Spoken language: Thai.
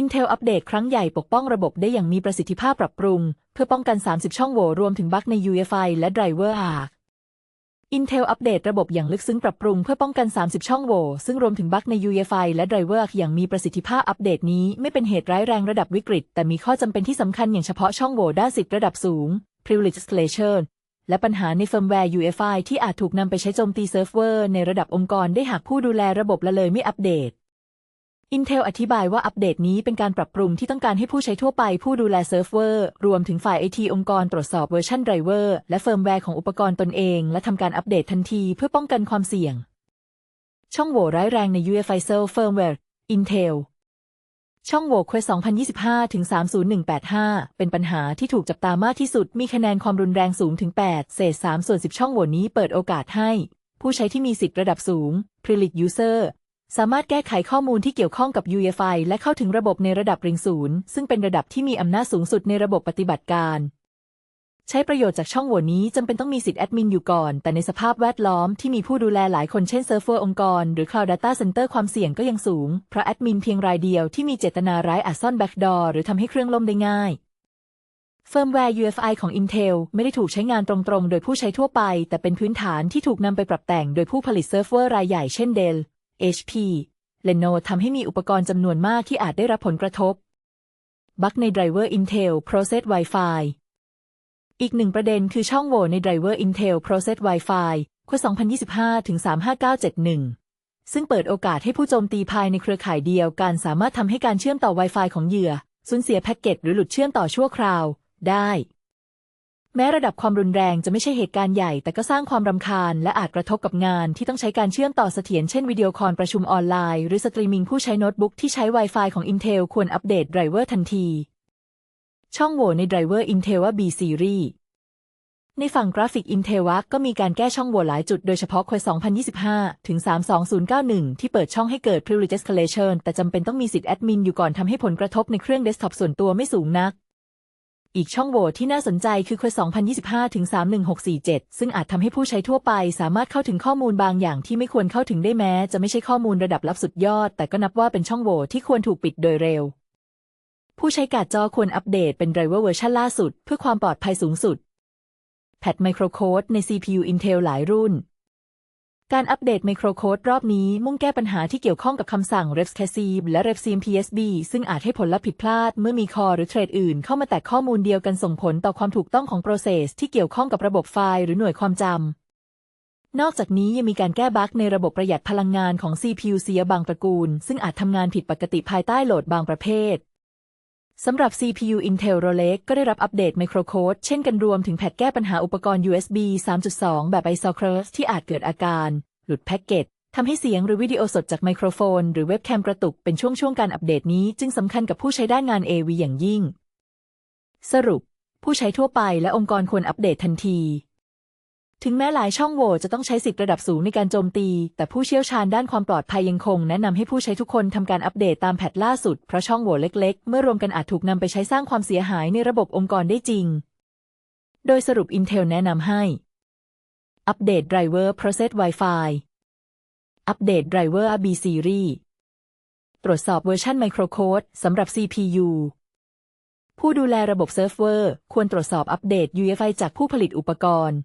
Intel อัปเดตครั้งใหญ่ปกป้องระบบได้อย่างมีประสิทธิภาพปรับปรุง เพื่อป้องกัน 30 ช่องโหว่รวมถึงบั๊กใน UEFI และ Driver ARC Intel อัปเดตระบบอย่างลึกซึ้งปรับปรุงเพื่อป้องกัน 30 ช่องโหว่ซึ่งรวมถึงบั๊กใน UEFI และ Driver ARC อย่างมีประสิทธิภาพอัปเดตนี้ไม่เป็นเหตุร้ายแรงระดับวิกฤต แต่มีข้อจำเป็นที่สำคัญอย่างเฉพาะช่องโหว่ด้านสิทธิระดับสูง Privilege Escalation และปัญหาในเฟิร์มแวร์ UEFI ที่อาจถูกนำไปใช้โจมตีเซิร์ฟเวอร์ในระดับองค์กรได้หากผู้ดูแลระบบละเลยไม่อัปเดต Intel อธิบายว่าอัปเดตนี้เป็นการปรับปรุงที่ต้องการให้ผู้ใช้ทั่วไปผู้ดูแลเซิร์ฟเวอร์ รวมถึงฝ่ายไอทีองค์กรตรวจสอบเวอร์ชันไดรเวอร์และเฟิร์มแวร์ของอุปกรณ์ตนเอง และทำการอัปเดตทันทีเพื่อป้องกันความเสี่ยง ช่องโหว่ร้ายแรงใน UEFI Cell Firmware Intel ช่องโหว่ Quest 2025 ถึง 30185 เป็นปัญหาที่ถูกจับตามากที่สุด มีคะแนนความรุนแรงสูงถึง 8 เศษ 3 ส่วน 10 ช่องโหว่นี้เปิดโอกาสให้ ผู้ใช้ที่มีสิทธิ์ระดับสูง Privileged User สามารถแก้ไขข้อมูลที่เกี่ยวข้องกับ UEFI และเข้าถึงระบบในระดับริงศูนย์ซึ่งเป็นระดับที่มีอำนาจสูงสุดในระบบปฏิบัติการ ใช้ประโยชน์จากช่องโหว่นี้จำเป็นต้องมีสิทธิ์แอดมินอยู่ก่อน แต่ในสภาพแวดล้อมที่มีผู้ดูแลหลายคนเช่นเซิร์ฟเวอร์องค์กร หรือ Cloud Data Center ความเสี่ยงก็ยังสูง เพราะแอดมินเพียงรายเดียวที่มีเจตนาร้ายอาจซ่อนแบ็กดอร์หรือทำให้เครื่องล่มได้ง่ายเฟิร์มแวร์ UEFI ของ Intel ไม่ได้ถูกใช้งานตรงๆ โดยผู้ใช้ทั่วไป แต่เป็นพื้นฐานที่ถูกนำไปปรับแต่งโดยผู้ผลิตเซิร์ฟเวอร์รายใหญ่เช่น Dell HP Leno ทำให้มีอุปกรณ์จำนวนมากที่อาจได้รับผลกระทบ บั๊กในไดรเวอร์ Intel Process Wi-Fi อีกหนึ่งประเด็นคือช่องโหว่ในไดรเวอร์ Intel Process Wi-Fi ค2025ถึง35971 ซึ่งเปิดโอกาสให้ผู้โจมตีภายในเครือข่ายเดียวกันสามารถทำให้การเชื่อมต่อ Wi-Fi ของเหยื่อสูญเสียแพ็กเกจหรือหลุดเชื่อมต่อชั่วคราว ได้ แม้ระดับความรุนแรงจะไม่ใช่เหตุการณ์ใหญ่ แต่ก็สร้างความรำคาญและอาจกระทบกับงานที่ต้องใช้การเชื่อมต่อเสถียรเช่นวิดีโอคอลประชุมออนไลน์ หรือสตรีมมิ่งผู้ใช้โน้ตบุ๊กที่ใช้ Wi-Fi ของ Intel ควรอัปเดตไดรเวอร์ทันที ช่องโหว่ในไดรเวอร์ Intel ว่า B Series ในฝั่งกราฟิก Intel วักก็มีการแก้ช่องโหว่หลายจุดโดยเฉพาะ Quest 2025 ถึง 32091 ที่เปิดช่องให้เกิด Privilege Escalation แต่จำเป็นต้องมีสิทธิ์แอดมินอยู่ก่อนทำให้ผลกระทบในเครื่องเดสก์ท็อปส่วนตัวไม่สูงนัก อีกช่องโหว่ที่น่าสนใจคือ Quest 2025ถึง31647 ซึ่งอาจทำให้ผู้ใช้ทั่วไปสามารถเข้าถึงข้อมูลบางอย่างที่ไม่ควรเข้าถึงได้แม้ จะไม่ใช่ข้อมูลระดับลับสุดยอด แต่ก็นับว่าเป็นช่องโหว่ที่ควรถูกปิดโดยเร็ว ผู้ใช้การ์ดจอควรอัปเดตเป็นไดรเวอร์เวอร์ชันล่าสุด เพื่อความปลอดภัยสูงสุด แพทไมโครโคดใน CPU Intel หลายรุ่น การอัปเดตไมโครโคดรอบนี้มุ่งแก้ปัญหาที่เกี่ยวข้องกับคำสั่ง refcasib และ refsim psb ซึ่งอาจให้ผลลัพธ์ผิดพลาด เมื่อมีคอหรือเทรดอื่นเข้ามาแตกข้อมูลเดียวกันส่งผลต่อความถูกต้องของโปรเซสที่เกี่ยวข้องกับระบบไฟล์หรือหน่วยความจำ นอกจากนี้ยังมีการแก้บั๊กในระบบประหยัดพลังงานของ CPU เสียบางตระกูล ซึ่งอาจทำงานผิดปกติภายใต้โหลดบางประเภท สำหรับ CPU Intel Rolec ก็ได้รับอัปเดตไมโครโคดเช่นกันรวมถึงแพทแก้ปัญหาอุปกรณ์ USB 3.2 แบบ i s o c r u s ที่อาจเกิดอาการ หลุดแพ็กเกจทำให้เสียงหรือวิดีโอสดจากไมโครโฟน หรือเว็บแคมกระตุกเป็นช่วงๆการอัปเดตนี้จึงสำคัญกับผู้ใช้ด้านงาน AV อย่างยิ่ง สรุป ผู้ใช้ทั่วไปและองค์กรควรอัปเดตทันที ถึงแม้หลายช่องโหว่จะต้องใช้สิทธิ์ระดับสูงในการโจมตี แต่ผู้เชี่ยวชาญด้านความปลอดภัยยังคงแนะนำให้ผู้ใช้ทุกคนทำการอัปเดตตามแพทล่าสุด เพราะช่องโหว่เล็กๆ เมื่อรวมกันอาจถูกนำไปใช้สร้างความเสียหายในระบบองค์กรได้จริง โดยสรุป Intel แนะนำให้ อัปเดต Driver Process Wi-Fi อัปเดต Driver RB Series ตรวจสอบเวอร์ชันไมโครโคดสำหรับ CPU ผู้ดูแลระบบเซิร์ฟเวอร์ ควรตรวจสอบอัปเดต UEFI จากผู้ผลิตอุปกรณ์